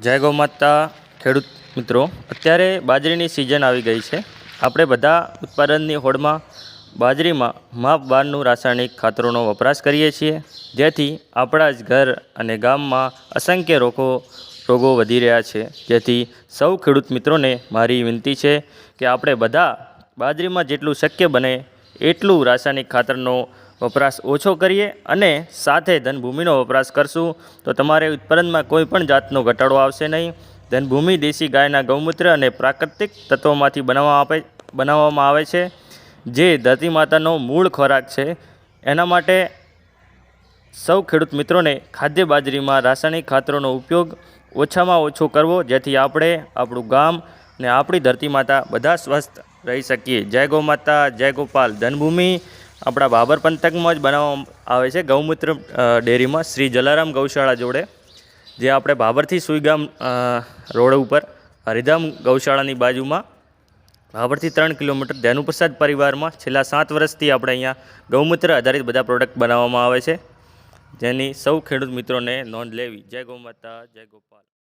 જય ગૌ માતા, ખેડૂત મિત્રો. અત્યારે બાજરીની સિઝન આવી ગઈ છે. આપણે બધા ઉત્પાદનની હોડમાં બાજરીમાં માપ બારનું રાસાયણિક ખાતરોનો વપરાશ કરીએ છીએ. જેથી આપણા જ ઘર અને ગામમાં અસંખ્ય રોગો રોગો વધી રહ્યા છે. જેથી સૌ ખેડૂત મિત્રોને મારી વિનંતી છે કે આપણે બધા બાજરીમાં જેટલું શક્ય બને એટલું રાસાયણિક ખાતરનો વપરાશ ઓછો કરીએ અને સાથે ધનભૂમિનો વપરાશ કરશું, તો તમારે ઉત્પાદનમાં કોઈ પણ જાતનો ઘટાડો આવશે નહીં. ધનભૂમિ દેશી ગાયના ગૌમૂત્ર અને પ્રાકૃતિક તત્વોમાંથી બનાવવા આપે, બનાવવામાં આવે છે, જે ધરતી માતાનો મૂળ ખોરાક છે. એના માટે સૌ ખેડૂત મિત્રોને ખાદ્ય બાજરીમાં રાસાયણિક ખાતરોનો ઉપયોગ ઓછામાં ઓછો કરવો, જેથી આપણે, આપણું ગામ અને આપણી ધરતી માતા બધા સ્વસ્થ રહી શકીએ. જય ગૌ માતા જય ગોપાલ. ધનભૂમિ આપણા બાબર પંથકમાં જ બનાવવામાં આવે છે ગૌમૂત્ર ડેરીમાં શ્રી જલારામ ગૌશાળા જોડે, જે આપણે બાબરથી સુઈગામ રોડ ઉપર, હરિધામ ગૌશાળાની બાજુમાં, બાબરથી ત્રણ કિલોમીટર ધેનુપ્રસાદ પરિવારમાં છેલ્લા સાત વર્ષથી આપણે અહીંયા ગૌમૂત્ર આધારિત બધા પ્રોડક્ટ બનાવવામાં આવે છે. જેની સૌ ખેડૂત મિત્રોને નોંધ લેવી. જય ગૌ માતા જય ગોપાલ.